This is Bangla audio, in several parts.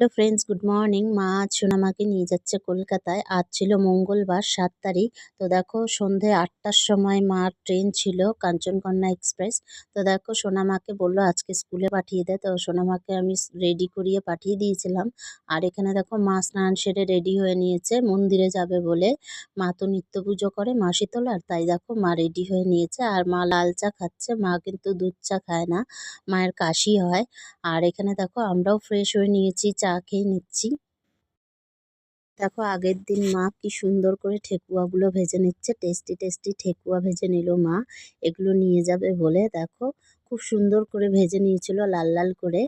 Hello friends, good morning. মা আজ সোনামাকে নিয়ে যাচ্ছে কলকাতায়। আজ ছিল মঙ্গলবার, সাত তারিখ। তো দেখো সন্ধে আটটার সময় মার ট্রেন ছিল কাঞ্চনকন্যা এক্সপ্রেস। তো দেখো সোনামাকে বলল, আজকে স্কুলে পাঠিয়ে দেয় তো সোনামাকে আমি রেডি করিয়ে পাঠিয়ে দিয়েছিলাম। আর এখানে দেখো মা স্নান সেরে রেডি হয়ে নিয়েছে, মন্দিরে যাবে বলে। মা তো নিত্য পুজো করে, মা শীতলার তাই দেখো মা রেডি হয়ে নিয়েছে। আর মা লাল চা খাচ্ছে, মা কিন্তু দুধ চা খায় না, মায়ের কাশি হয়। আর এখানে দেখো আমরাও ফ্রেশ হয়ে নিয়েছি চা খেয়ে নিচ্ছি। দেখো আগের দিন মা কি সুন্দর করে ঠেকুয়াগুলো ভেজে নিচ্ছে। টেস্টি টেস্টি ঠেকুয়া ভেজে নিল মা। এগুলো নিয়ে যাবে বলে দেখো খুব সুন্দর করে ভেজে নিয়েছিল, লাল লাল করে।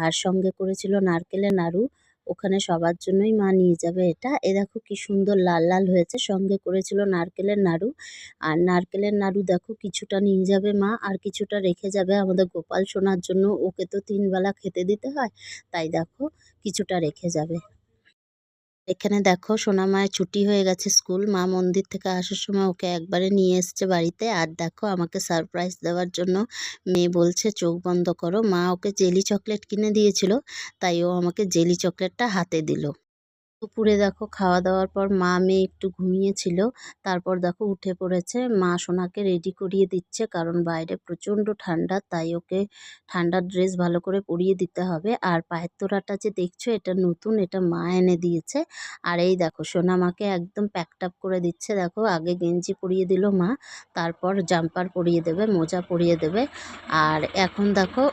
আর সঙ্গে করেছিল নারকেলের নাড়ু। ওখানে সবার জন্যই মা নিয়ে যাবে এটা। এ দেখো কি সুন্দর লাল লাল হয়েছে, সঙ্গে করেছিল নারকেলের নাড়ু। আর নারকেলের নাড়ু দেখো কিছুটা নিয়ে যাবে মা, আর কিছুটা রেখে যাবে আমাদের গোপাল সোনার জন্য। ওকে তো তিনবেলা খেতে দিতে হয়, তাই দেখো কিছুটা রেখে যাবে। এখানে দেখো সোনা মায়ের ছুটি হয়ে গেছে স্কুল। মা মন্দির থেকে আসার সময় ওকে একবারে নিয়ে এসছে বাড়িতে। আর দেখো আমাকে সারপ্রাইজ দেওয়ার জন্য মেয়ে বলছে, চোখ বন্ধ করো। মা ওকে জেলি চকলেট কিনে দিয়েছিল, তাই ও আমাকে জেলি চকলেটটা হাতে দিল। দুপুরে দেখো খাওয়া দাওয়ার পর মা মেয়ে একটু ঘুমিয়েছিল। তারপর দেখো উঠে পড়েছে। মা সোনাকে রেডি করিয়ে দিচ্ছে কারণ বাইরে প্রচণ্ড ঠান্ডা, তাই ওকে ঠান্ডার ড্রেস ভালো করে পরিয়ে দিতে হবে। আর পায়ের তোড়াটা যে দেখছ এটা নতুন, এটা মা এনে দিয়েছে। আর এই দেখো সোনা মাকে একদম প্যাকটাপ করে দিচ্ছে। দেখো আগে গেঞ্জি পরিয়ে দিল মা, তারপর জাম্পার পরিয়ে দেবে, মোজা পরিয়ে দেবে। আর এখন দেখো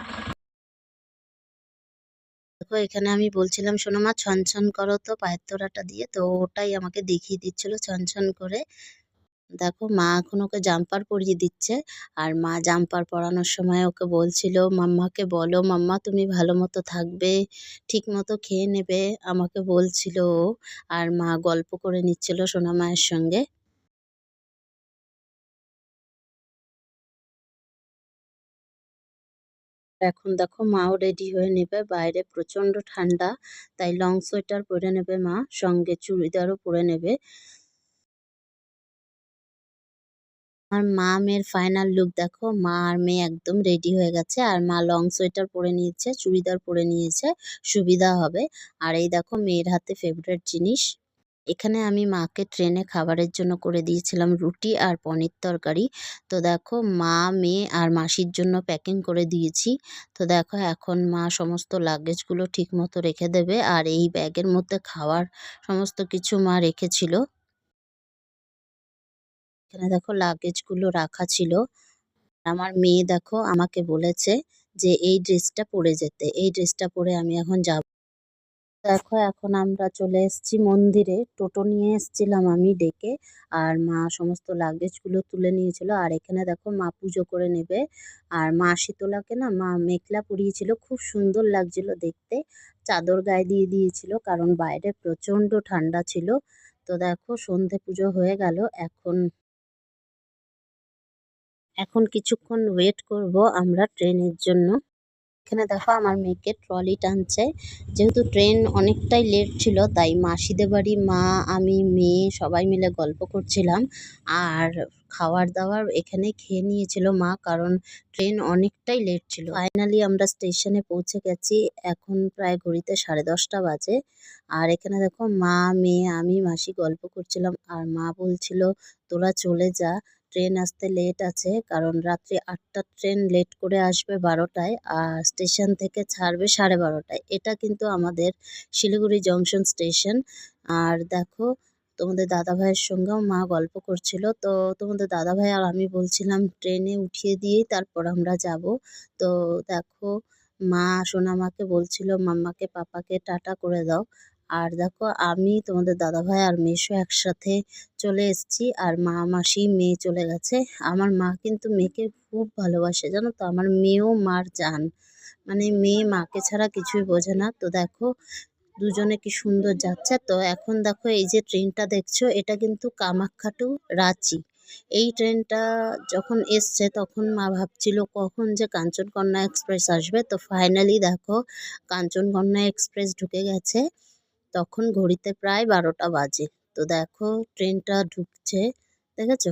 দেখো, এখানে আমি বলছিলাম, শোনো মা ছন করো তো পায়ের তোড়াটা দিয়ে। তো ওটাই আমাকে দেখিয়ে দিচ্ছিল ছন করে। দেখো, মা এখন ওকে জাম্পার পরিয়ে দিচ্ছে। আর মা জাম্পার পরানোর সময় ওকে বলছিল, মাম্মাকে বলো, মাম্মা তুমি ভালো মতো থাকবে, ঠিক মতো খেয়ে নেবে। আমাকে বলছিল ও। আর মা গল্প করে নিচ্ছিল সোনা মায়ের সঙ্গে। এখন দেখো মাও রেডি হয়ে নেবে। বাইরে প্রচণ্ড ঠান্ডা, তাই লং সোয়েটার পরে নেবে মা, সঙ্গে চুড়িদারও পরে নেবে। আর মা মেয়ের ফাইনাল লুক দেখো, মা আর মেয়ে একদম রেডি হয়ে গেছে। আর মা লং সোয়েটার পরে নিয়েছে, চুড়িদার পরে নিয়েছে, সুবিধা হবে। আর এই দেখো মেয়ের হাতে ফেভারেট জিনিস এখানে আমি মাকে ট্রেনে খাবারের জন্য করে দিয়েছিলাম রুটি আর পনির তরকারি। তো দেখো, মা, মেয়ে আর মাসির জন্য প্যাকিং করে দিয়েছি। তো দেখো, এখন মা সমস্ত লাগেজগুলো ঠিক মতো রেখে দেবে আর এই ব্যাগের মধ্যে খাওয়ার সমস্ত কিছু মা রেখেছিল। এখানে দেখো লাগেজগুলো রাখা ছিল। আমার মেয়ে দেখো, আমাকে বলেছে যে, এই ড্রেসটা পরে যেতে, এই ড্রেসটা পরে আমি এখন যাব। দেখো, এখন আমরা চলে এসেছি মন্দিরে। টোটো নিয়ে এসেছিলাম আমি ডেকে আর মা সমস্ত লাগেজগুলো তুলে নিয়েছিল। আর এখানে দেখো, মা পুজো করে নেবে। আর মা শীতলাকে না, মা মেখলা পরিয়েছিল। খুব সুন্দর লাগছিল দেখতে। চাদর গায়ে দিয়ে দিয়েছিল কারণ বাইরে প্রচণ্ড ঠান্ডা ছিল। তো দেখো, সন্ধে পুজো হয়ে গেল। এখন এখন কিছুক্ষণ ওয়েট করব আমরা ট্রেনের জন্য। এখানে দেখো আমার মেয়েকে ট্রলি টানছে। যেহেতু ট্রেন অনেকটাই লেট ছিল, তাই মাসিদের বাড়ি, মা, আমি, মেয়ে সবাই মিলে গল্প করছিলাম। আর খাওয়ার দাওয়ার এখানে খেয়ে নিয়েছিল মা, কারণ ট্রেন অনেকটাই লেট ছিল। ফাইনালি আমরা স্টেশনে পৌঁছে গেছি। এখন প্রায় ঘড়িতে সাড়ে দশটা বাজে। আর এখানে দেখো মা, মেয়ে, আমি, মাসি গল্প করছিলাম। আর মা বলছিল, তোরা চলে যা। ট্রেন আসতে লেট আছে, কারণ রাত্রি আটটার ট্রেন লেট করে আসবে বারোটায় আর স্টেশন থেকে ছাড়বে সাড়ে বারোটায়। এটা কিন্তু আমাদের শিলিগুড়ি জংশন স্টেশন আর দেখো, তোমাদের দাদা ভাইয়ের সঙ্গেও মা গল্প করছিল। তো তোমাদের দাদাভাই আর আমি বলছিলাম, ট্রেনে উঠিয়ে দিয়েই তারপর আমরা যাব। তো দেখো, মা সোনামাকে বলছিল, মাম্মাকে, পাপাকে টাটা করে দাও। আর দেখো আমি, তোমাদের দাদাভাই আর মেসো একসাথে চলে এসেছি আর মা মাসি মেয়ে চলে গেছে। আমার মা কিন্তু মেয়েকে খুব ভালোবাসে, জানো তো? আমার মেয়েও মার জান। মানে মেয়ে মাকে ছাড়া কিছুই বোঝে না। তো দেখো, দুজনে কি সুন্দর যাচ্ছে। তো এখন দেখো এই যে ট্রেনটা দেখছ, এটা কিন্তু কামাখ্যা টু রাঁচি। এই ট্রেনটা যখন এসছে তখন মা ভাবছিল কখন যে কাঞ্চনকন্যা এক্সপ্রেস আসবে। তো ফাইনালি দেখো, কাঞ্চনকন্যা এক্সপ্রেস ঢুকে গেছে। তখন ঘড়িতে প্রায় বারোটা বাজে। তো দেখো, ট্রেনটা ঢুকছে, দেখেছ?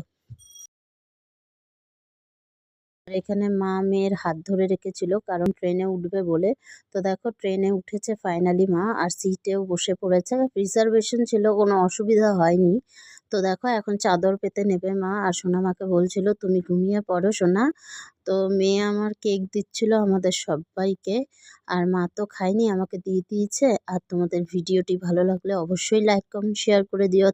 এখানে মা মেয়ের হাত ধরে রেখেছিল, কারণ ট্রেনে উঠবে বলে। তো দেখো, ট্রেনে উঠেছে ফাইনালি মা, আর সিটেও বসে পড়েছে। রিজার্ভেশন ছিল, কোনো অসুবিধা হয়নি। তো দেখো, এখন চাদর পেতে নেবে মা। আর সোনা মাকে বলছিল, তুমি ঘুমিয়ে পড়ো সোনা। তো মেয়ে আমার কেক দিচ্ছিল আমাদের সবাইকে। আর মা তো খায়নি, আমাকে দিয়ে দিয়েছে। আর তোমাদের ভিডিওটি ভালো লাগলে অবশ্যই লাইক কমেন্ট শেয়ার করে দিও।